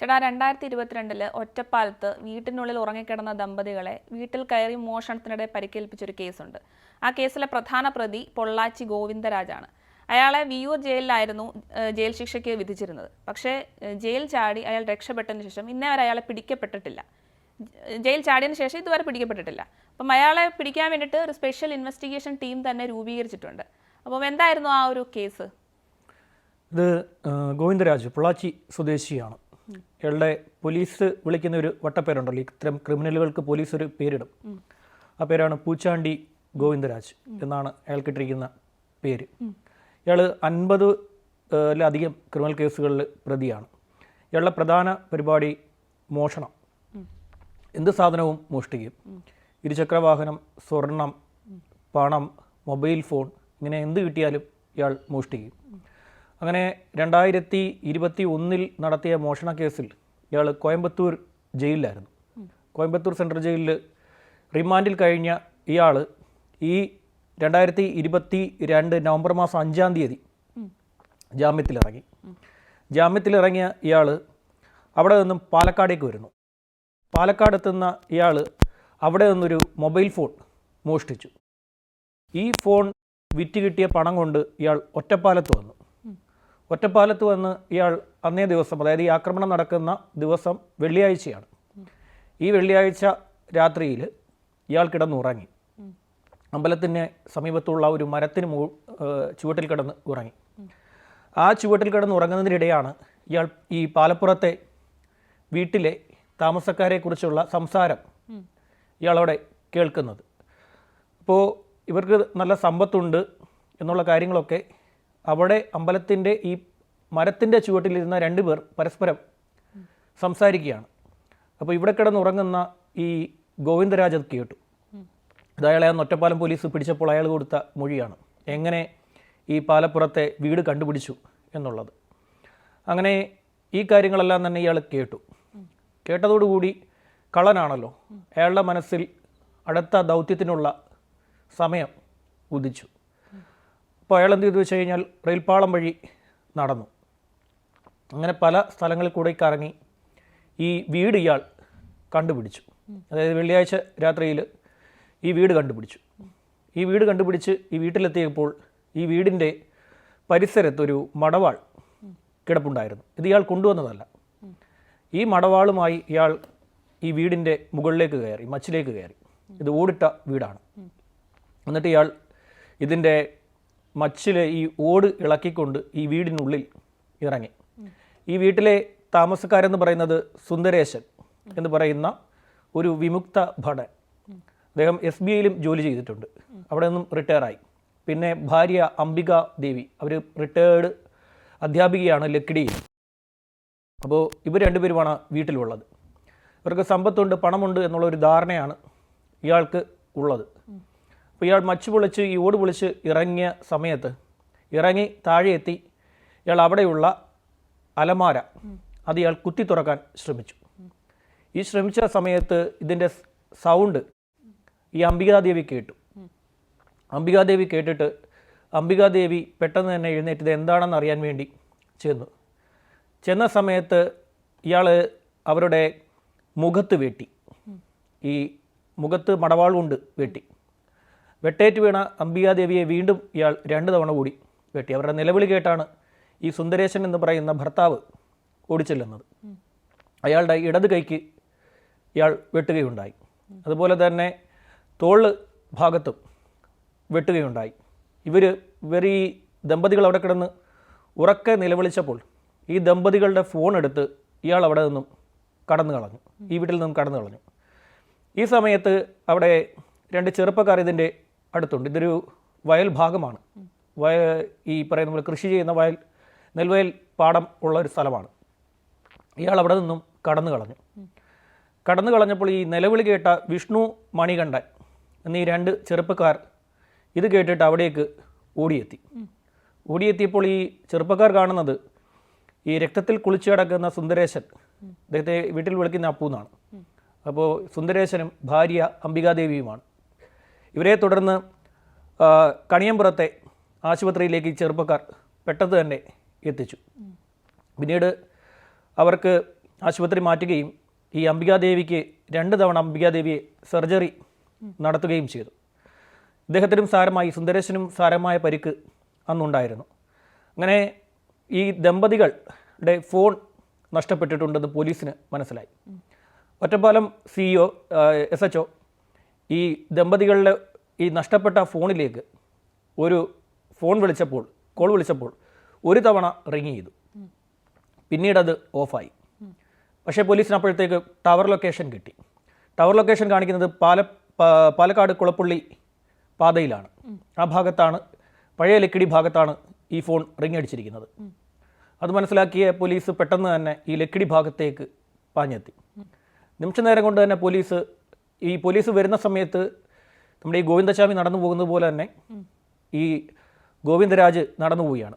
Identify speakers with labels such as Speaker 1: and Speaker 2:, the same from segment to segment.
Speaker 1: ചേട്ടാ രണ്ടായിരത്തി ഇരുപത്തിരണ്ടിൽ ഒറ്റപ്പാലത്ത് വീട്ടിനുള്ളിൽ ഉറങ്ങിക്കിടന്ന ദമ്പതികളെ വീട്ടിൽ കയറി മോഷണത്തിനിടെ പരിക്കേൽപ്പിച്ചൊരു കേസുണ്ട്. ആ കേസിലെ പ്രധാന പ്രതി പൊള്ളാച്ചി ഗോവിന്ദരാജാണ്. അയാളെ വിയൂർ ജയിലിലായിരുന്നു ജയിൽ ശിക്ഷയ്ക്ക് വിധിച്ചിരുന്നത്. പക്ഷേ ജയിൽ ചാടി അയാൾ രക്ഷപ്പെട്ടതിന് ശേഷം ഇന്നേ വരെ അയാളെ പിടിക്കപ്പെട്ടിട്ടില്ല. ജയിൽ ചാടിയതിന് ശേഷം ഇതുവരെ പിടിക്കപ്പെട്ടിട്ടില്ല. അപ്പം അയാളെ പിടിക്കാൻ വേണ്ടിയിട്ട് ഒരു സ്പെഷ്യൽ ഇൻവെസ്റ്റിഗേഷൻ ടീം തന്നെ രൂപീകരിച്ചിട്ടുണ്ട്. അപ്പം എന്തായിരുന്നു ആ ഒരു കേസ്?
Speaker 2: ഇത് ഗോവിന്ദരാജ് പൊള്ളാച്ചി സ്വദേശിയാണ്. ഇയാളുടെ പോലീസ് വിളിക്കുന്ന ഒരു വട്ടപ്പേരുണ്ടല്ലോ. ഇത്തരം ക്രിമിനലുകൾക്ക് പോലീസ് ഒരു പേരിടും ആ പേരാണ് പൂച്ചാണ്ടി ഗോവിന്ദരാജ് എന്നാണ് അയാൾക്കിട്ടിരിക്കുന്ന പേര്. ഇയാൾ അൻപത് ലധികം ക്രിമിനൽ കേസുകളിൽ പ്രതിയാണ്. ഇയാളുടെ പ്രധാന പരിപാടി മോഷണം. എന്ത് സാധനവും മോഷ്ടിക്കും. ഇരുചക്രവാഹനം സ്വർണം പണം മൊബൈൽ ഫോൺ ഇങ്ങനെ എന്ത് കിട്ടിയാലും ഇയാൾ മോഷ്ടിക്കും. അങ്ങനെ രണ്ടായിരത്തി ഇരുപത്തി ഒന്നിൽ നടത്തിയ മോഷണ കേസിൽ ഇയാൾ കോയമ്പത്തൂർ ജയിലിലായിരുന്നു. കോയമ്പത്തൂർ സെൻട്രൽ ജയിലിൽ റിമാൻഡിൽ കഴിഞ്ഞ ഇയാൾ ഈ രണ്ടായിരത്തി ഇരുപത്തി രണ്ട് നവംബർ മാസം അഞ്ചാം തീയതി ജാമ്യത്തിലിറങ്ങി. ജാമ്യത്തിലിറങ്ങിയ ഇയാൾ അവിടെ നിന്നും പാലക്കാടേക്ക് വരുന്നു. പാലക്കാട് എത്തുന്ന ഇയാൾ അവിടെ നിന്നൊരു മൊബൈൽ ഫോൺ മോഷ്ടിച്ചു. ഈ ഫോൺ വിറ്റ് കിട്ടിയ പണം കൊണ്ട് ഇയാൾ ഒറ്റപ്പാലത്ത് വന്നു. ഒറ്റപ്പാലത്ത് വന്ന് ഇയാൾ അന്നേ ദിവസം അതായത് ഈ ആക്രമണം നടക്കുന്ന ദിവസം വെള്ളിയാഴ്ചയാണ്. ഈ വെള്ളിയാഴ്ച രാത്രിയിൽ ഇയാൾ കിടന്നുറങ്ങി. അമ്പലത്തിന് സമീപത്തുള്ള ഒരു മരത്തിന് മൂ ചുവട്ടിൽ കിടന്ന് ഉറങ്ങി. ആ ചുവട്ടിൽ കിടന്ന് ഉറങ്ങുന്നതിനിടെയാണ് ഇയാൾ ഈ പാലപ്പുറത്തെ വീട്ടിലെ താമസക്കാരെക്കുറിച്ചുള്ള സംസാരം ഇയാളവിടെ കേൾക്കുന്നത്. അപ്പോൾ ഇവർക്ക് നല്ല സമ്പത്തുണ്ട് എന്നുള്ള കാര്യങ്ങളൊക്കെ അവിടെ അമ്പലത്തിന്റെ ഈ മരത്തിന്റെ ചുവട്ടിലിരുന്ന രണ്ട് പേർ പരസ്പരം സംസാരിക്കുകയാണ്. അപ്പോൾ ഇവിടെ കിടന്നുറങ്ങുന്ന ഈ ഗോവിന്ദരാജ് അത് കേട്ടു. ഇത് അന്ന് ഒറ്റപ്പാലം പോലീസ് പിടിച്ചപ്പോൾ അയാൾ കൊടുത്ത മൊഴിയാണ്. എങ്ങനെ ഈ പാലപ്പുറത്തെ വീട് കണ്ടുപിടിച്ചു എന്നുള്ളത്. അങ്ങനെ ഈ കാര്യങ്ങളെല്ലാം തന്നെ ഇയാൾ കേട്ടു. കേട്ടതോടുകൂടി കള്ളനാണല്ലോ. അയാളുടെ മനസ്സിൽ അടുത്ത ദൗത്യത്തിനുള്ള സമയം ഉദിച്ചു. അപ്പോൾ അയാൾ എന്ത് ചെയ്തു വെച്ച് കഴിഞ്ഞാൽ റെയിൽപ്പാളം വഴി നടന്നു. അങ്ങനെ പല സ്ഥലങ്ങളിൽ കൂടെ കറങ്ങി ഈ വീട് ഇയാൾ കണ്ടുപിടിച്ചു. അതായത് വെള്ളിയാഴ്ച രാത്രിയിൽ ഈ വീട് കണ്ടുപിടിച്ചു. ഈ വീട് കണ്ടുപിടിച്ച് ഈ വീട്ടിലെത്തിയപ്പോൾ ഈ വീടിന്റെ പരിസരത്തൊരു മടവാൾ കിടപ്പുണ്ടായിരുന്നു. ഇത് ഇയാൾ കൊണ്ടുവന്നതല്ല. ഈ മടവാളുമായി ഇയാൾ ഈ വീടിന്റെ മുകളിലേക്ക് കയറി മച്ചിലേക്ക് കയറി. ഇത് ഓടിട്ട വീടാണ്. എന്നിട്ട് ഇയാൾ ഇതിന്റെ മച്ചിലെ ഈ ഓട് ഇളക്കിക്കൊണ്ട് ഈ വീടിനുള്ളിൽ ഇറങ്ങി. ഈ വീട്ടിലെ താമസക്കാരെന്ന് പറയുന്നത് സുന്ദരേശൻ എന്ന് പറയുന്ന ഒരു വിമുക്ത ഭടൻ. അദ്ദേഹം എസ് ബി ഐയിലും ജോലി ചെയ്തിട്ടുണ്ട്. അവിടെ നിന്നും റിട്ടയറായി. പിന്നെ ഭാര്യ അംബിക ദേവി അവർ റിട്ടയേർഡ് അധ്യാപികയാണ് ലക്കിടിയിൽ. അപ്പോൾ ഇവർ രണ്ടുപേരുമാണ് വീട്ടിലുള്ളത്. ഇവർക്ക് സമ്പത്തുണ്ട് പണമുണ്ട് എന്നുള്ള ഒരു ധാരണയാണ് ഇയാൾക്ക് ഉള്ളത്. അപ്പോൾ ഇയാൾ മച്ച് പൊളിച്ച് ഈ ഓട് പൊളിച്ച് ഇറങ്ങിയ സമയത്ത് ഇറങ്ങി താഴെ എത്തി ഇയാൾ അവിടെയുള്ള അലമാര അത് ഇയാൾ കുത്തി തുറക്കാൻ ശ്രമിച്ചു. ഈ ശ്രമിച്ച സമയത്ത് ഇതിന്റെ സൗണ്ട് ഈ അംബികാദേവി കേട്ടു. അംബികാദേവി കേട്ടിട്ട് അംബികാദേവി പെട്ടെന്ന് തന്നെ എഴുന്നേറ്റ് എന്താണെന്ന് അറിയാൻ വേണ്ടി ചെന്നു. ചെന്ന സമയത്ത് ഇയാൾ അവരുടെ മുഖത്ത് വെട്ടി. ഈ മുഖത്ത് മടവാൾ കൊണ്ട് വെട്ടി. വെട്ടേറ്റ് വീണ അംബികാദേവിയെ വീണ്ടും ഇയാൾ രണ്ട് തവണ കൂടി വെട്ടി. അവരുടെ നിലവിളി കേട്ടാണ് ഈ സുന്ദരേശൻ എന്ന് പറയുന്ന ഭർത്താവ് ഓടിച്ചെല്ലുന്നത്. അയാളുടെ ഇടത് കൈക്ക് ഇയാൾ വെട്ടുകയുണ്ടായി. അതുപോലെ തന്നെ തോൾ ഭാഗത്തും വെട്ടുകയുണ്ടായി. ഇവർ ഇവർ ഈ ദമ്പതികൾ അവിടെ കിടന്ന് ഉറക്കെ നിലവിളിച്ചപ്പോൾ ഈ ദമ്പതികളുടെ ഫോൺ എടുത്ത് ഇയാൾ അവിടെ നിന്നും കടന്നു കളഞ്ഞു. ഈ വീട്ടിൽ നിന്നും കടന്നു കളഞ്ഞു. ഈ സമയത്ത് അവിടെ രണ്ട് ചെറുപ്പക്കാർ ഇതിന്റെ അടുത്തുണ്ട്. ഇതൊരു വയൽ ഭാഗമാണ്. വയ ഈ പറയുന്ന പോലെ കൃഷി ചെയ്യുന്ന വയൽ നെൽവയൽ പാടം ഉള്ള ഒരു സ്ഥലമാണ്. ഇയാൾ അവിടെ നിന്നും കടന്നു കളഞ്ഞു. കടന്നു കളഞ്ഞപ്പോൾ ഈ നിലവിളി കേട്ട വിഷ്ണു മണികണ്ഠൻ എന്നീ രണ്ട് ചെറുപ്പക്കാർ ഇത് കേട്ടിട്ട് അവിടേക്ക് ഓടിയെത്തി. ഓടിയെത്തിയപ്പോൾ ഈ ചെറുപ്പക്കാർ കാണുന്നത് ഈ രക്തത്തിൽ കുളിച്ചു കിടക്കുന്ന സുന്ദരേശൻ. അദ്ദേഹത്തെ വീട്ടിൽ വിളിക്കുന്ന അപ്പു എന്നാണ് അപ്പോൾ സുന്ദരേശനും ഭാര്യ അംബികാദേവിയുമാണ്. ഇവരെ തുടർന്ന് കണിയമ്പുറത്തെ ആശുപത്രിയിലേക്ക് ചെറുപ്പക്കാർ പെട്ടെന്ന് തന്നെ എത്തിച്ചു. പിന്നീട് അവർക്ക് ആശുപത്രി മാറ്റുകയും ഈ അംബികാദേവിക്ക് രണ്ട് തവണ അംബികാദേവിയെ സർജറി നടത്തുകയും ചെയ്തു. ഇദ്ദേഹത്തിനും സാരമായി സുന്ദരേശനും സാരമായ പരിക്ക് അന്നുണ്ടായിരുന്നു. അങ്ങനെ ഈ ദമ്പതികളുടെ ഫോൺ നഷ്ടപ്പെട്ടിട്ടുണ്ടെന്ന് പോലീസിന് മനസ്സിലായി. ഒറ്റപ്പാലം സിഇഒ എസ് എച്ച് ഈ ദമ്പതികളുടെ ഈ നഷ്ടപ്പെട്ട ഫോണിലേക്ക് ഒരു ഫോൺ വിളിച്ചപ്പോൾ കോൾ വിളിച്ചപ്പോൾ ഒരു തവണ റിങ് ചെയ്തു. പിന്നീട് അത് ഓഫായി. പക്ഷേ പോലീസിന് അപ്പോഴത്തേക്ക് ടവർ ലൊക്കേഷൻ കിട്ടി. ടവർ ലൊക്കേഷൻ കാണിക്കുന്നത് പാല പാലക്കാട് കുളപ്പള്ളി പാതയിലാണ്. ആ ഭാഗത്താണ് പഴയ ലക്കിടി ഭാഗത്താണ് ഈ ഫോൺ റിങ് അടിച്ചിരിക്കുന്നത്. അത് മനസ്സിലാക്കിയ പോലീസ് പെട്ടെന്ന് തന്നെ ഈ ലക്കിടി ഭാഗത്തേക്ക് പാഞ്ഞെത്തി. നിമിഷ നേരം കൊണ്ട് തന്നെ പോലീസ് ഈ പോലീസ് വരുന്ന സമയത്ത് നമ്മുടെ ഈ ഗോവിന്ദസ്വാമി നടന്നു പോകുന്നത് പോലെ തന്നെ ഈ ഗോവിന്ദരാജ് നടന്നു പോവുകയാണ്.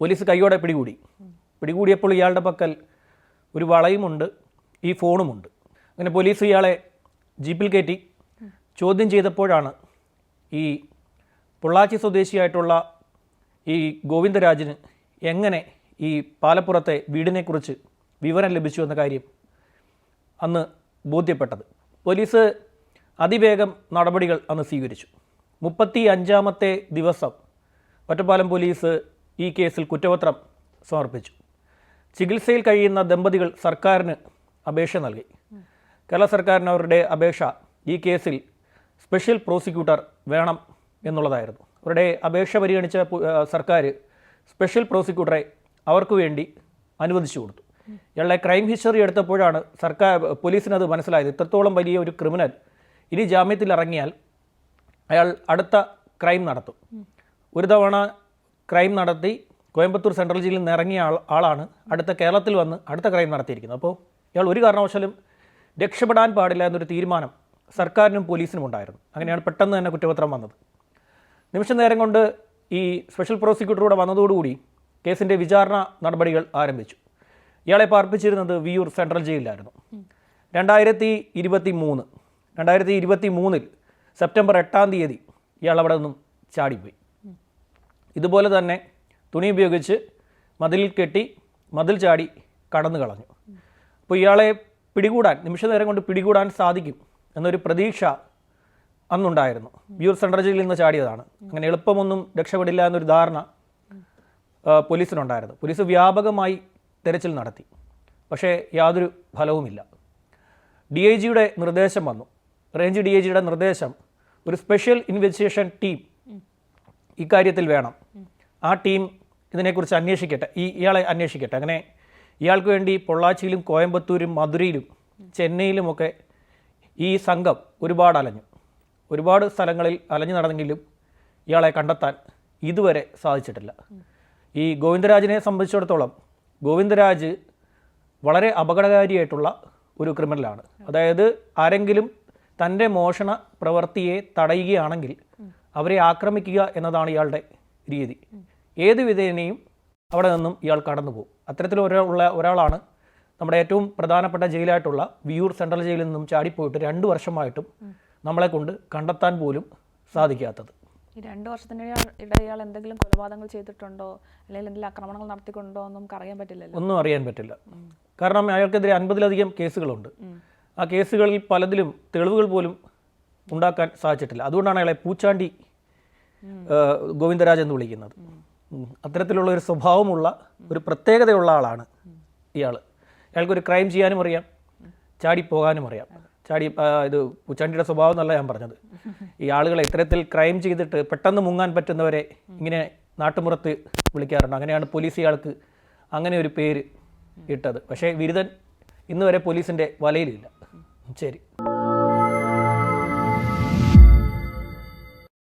Speaker 2: പോലീസ് കൈയോടെ പിടികൂടി. പിടികൂടിയപ്പോൾ ഇയാളുടെ പക്കൽ ഒരു വളയുമുണ്ട് ഈ ഫോണുമുണ്ട്. അങ്ങനെ പോലീസ് ഇയാളെ ജീപ്പിൽ കയറ്റി. ചോദ്യം ചെയ്തപ്പോഴാണ് ഈ പൊള്ളാച്ചി സ്വദേശിയായിട്ടുള്ള ഈ ഗോവിന്ദരാജിന് എങ്ങനെ ഈ പാലപ്പുറത്തെ വീടിനെക്കുറിച്ച് വിവരം ലഭിച്ചു എന്ന കാര്യം അന്ന് ബോധ്യപ്പെട്ടത്. പോലീസ് അതിവേഗം നടപടികൾ അന്ന് സ്വീകരിച്ചു. മുപ്പത്തി അഞ്ചാമത്തെ ദിവസം ഒറ്റപ്പാലം പോലീസ് ഈ കേസിൽ കുറ്റപത്രം സമർപ്പിച്ചു. ചികിത്സയിൽ കഴിയുന്ന ദമ്പതികൾ സർക്കാരിന് അപേക്ഷ നൽകി. കേരള സർക്കാരിന് അവരുടെ അപേക്ഷ ഈ കേസിൽ സ്പെഷ്യൽ പ്രോസിക്യൂട്ടർ വേണം എന്നുള്ളതായിരുന്നു. അവരുടെ അപേക്ഷ പരിഗണിച്ച സർക്കാർ സ്പെഷ്യൽ പ്രോസിക്യൂട്ടറെ അവർക്ക് വേണ്ടി അനുവദിച്ചു കൊടുത്തു. ഇയാളുടെ ക്രൈം ഹിസ്റ്ററി എടുത്തപ്പോഴാണ് സർക്കാർ പോലീസിനത് മനസ്സിലായത്. ഇത്രത്തോളം വലിയ ഒരു ക്രിമിനൽ ഇനി ജാമ്യത്തിൽ ഇറങ്ങിയാൽ അയാൾ അടുത്ത ക്രൈം നടത്തും. ഒരു തവണ ക്രൈം നടത്തി കോയമ്പത്തൂർ സെൻട്രൽ ജയിലിൽ നിന്ന് ഇറങ്ങിയ ആൾ ആളാണ് അടുത്ത കേരളത്തിൽ വന്ന് അടുത്ത ക്രൈം നടത്തിയിരിക്കുന്നത്. അപ്പോൾ ഇയാൾ ഒരു കാരണവശാലും രക്ഷപ്പെടാൻ പാടില്ല എന്നൊരു തീരുമാനം സർക്കാരിനും പോലീസിനും ഉണ്ടായിരുന്നു. അങ്ങനെയാണ് പെട്ടെന്ന് തന്നെ കുറ്റപത്രം വന്നത്. നിമിഷ നേരം കൊണ്ട് ഈ സ്പെഷ്യൽ പ്രോസിക്യൂട്ടറൂടെ വന്നതോടുകൂടി കേസിന്റെ വിചാരണ നടപടികൾ ആരംഭിച്ചു. ഇയാളെ പാർപ്പിച്ചിരുന്നത് വിയൂർ സെൻട്രൽ ജയിലിലായിരുന്നു. രണ്ടായിരത്തി ഇരുപത്തി മൂന്ന് രണ്ടായിരത്തി ഇരുപത്തി മൂന്നിൽ സെപ്റ്റംബർ എട്ടാം തീയതി ഇയാൾ അവിടെ നിന്നും ചാടിപ്പോയി. ഇതുപോലെ തന്നെ തുണി ഉപയോഗിച്ച് മതിലിൽ കെട്ടി മതിൽ ചാടി കടന്നു കളഞ്ഞു. അപ്പോൾ ഇയാളെ പിടികൂടാൻ നിമിഷ നേരം കൊണ്ട് പിടികൂടാൻ സാധിക്കും എന്നൊരു പ്രതീക്ഷ അന്നുണ്ടായിരുന്നു. വ്യൂർ സെൻട്രൽ ജയിലിൽ നിന്ന് ചാടിയതാണ്. അങ്ങനെ എളുപ്പമൊന്നും രക്ഷപ്പെടില്ല എന്നൊരു ധാരണ പോലീസിനുണ്ടായിരുന്നു. പോലീസ് വ്യാപകമായി തെരച്ചിൽ നടത്തി. പക്ഷേ യാതൊരു ഫലവുമില്ല. ഡി ഐ ജിയുടെ നിർദ്ദേശം വന്നു. റേഞ്ച് ഡി ഐ ജിയുടെ നിർദ്ദേശം ഒരു സ്പെഷ്യൽ ഇൻവെസ്റ്റിഗേഷൻ ടീം ഇക്കാര്യത്തിൽ വേണം. ആ ടീം ഇതിനെക്കുറിച്ച് അന്വേഷിക്കട്ടെ. ഈ ഇയാളെ അന്വേഷിക്കട്ടെ. അങ്ങനെ ഇയാൾക്ക് വേണ്ടി പൊള്ളാച്ചിയിലും കോയമ്പത്തൂരും മധുരയിലും ചെന്നൈയിലുമൊക്കെ ഈ സംഘം ഒരുപാട് അലഞ്ഞു. ഒരുപാട് സ്ഥലങ്ങളിൽ അലഞ്ഞു നടന്നെങ്കിലും ഇയാളെ കണ്ടെത്താൻ ഇതുവരെ സാധിച്ചിട്ടില്ല. ഈ ഗോവിന്ദരാജിനെ സംബന്ധിച്ചിടത്തോളം ഗോവിന്ദരാജ് വളരെ അപകടകാരിയായിട്ടുള്ള ഒരു ക്രിമിനലാണ്. അതായത് ആരെങ്കിലും തന്റെ മോഷണ പ്രവൃത്തിയെ തടയുകയാണെങ്കിൽ അവരെ ആക്രമിക്കുക എന്നതാണ് ഇയാളുടെ രീതി. ഏത് വിധേനയും അവിടെ നിന്നും ഇയാൾ കടന്നു പോകും അത്തരത്തിൽ ഒരാളുള്ള ഒരാളാണ് നമ്മുടെ ഏറ്റവും പ്രധാനപ്പെട്ട ജയിലായിട്ടുള്ള വിയൂർ സെൻട്രൽ ജയിലിൽ നിന്നും ചാടിപ്പോയിട്ട് രണ്ട് വർഷമായിട്ടും നമ്മളെ കൊണ്ട് കണ്ടെത്താൻ പോലും സാധിക്കാത്തത്.
Speaker 1: ഈ രണ്ട് വർഷത്തിനിടെ ഇയാൾ എന്തെങ്കിലും കൊലപാതകങ്ങൾ ചെയ്തിട്ടുണ്ടോ? അല്ലെങ്കിൽ എന്തെങ്കിലും ആക്രമണങ്ങൾ നടത്തിക്കൊണ്ടോ ഒന്നും അറിയാൻ പറ്റില്ലല്ലോ.
Speaker 2: ഒന്നും അറിയാൻ പറ്റില്ല. കാരണം അയാൾക്കെതിരെ അൻപതിലധികം കേസുകളുണ്ട്. ആ കേസുകളിൽ പലതിലും തെളിവുകൾ പോലും ഉണ്ടാക്കാൻ സാധിച്ചിട്ടില്ല. അതുകൊണ്ടാണ് അയാളെ പൂച്ചാണ്ടി ഗോവിന്ദരാജ് എന്ന് വിളിക്കുന്നത്. അത്തരത്തിലുള്ള ഒരു സ്വഭാവമുള്ള ഒരു പ്രത്യേകതയുള്ള ആളാണ് ഇയാൾ അയാൾക്കൊരു ക്രൈം ചെയ്യാനും അറിയാം. ചാടിപ്പോകാനും അറിയാം. ചാടി ഇത് പൂച്ചാണ്ടിയുടെ സ്വഭാവം എന്നല്ല ഞാൻ പറഞ്ഞത്. ഈ ആളുകളെ ഇത്തരത്തിൽ ക്രൈം ചെയ്തിട്ട് പെട്ടെന്ന് മുങ്ങാൻ പറ്റുന്നവരെ ഇങ്ങനെ നാട്ടുമുറത്ത് വിളിക്കാറുണ്ട്. അങ്ങനെയാണ് പോലീസ് ഇയാൾക്ക് അങ്ങനെ ഒരു പേര് ഇട്ടത്. പക്ഷേ ബിരുദൻ ഇന്നുവരെ പോലീസിന്റെ വലയിലില്ല. ശരി.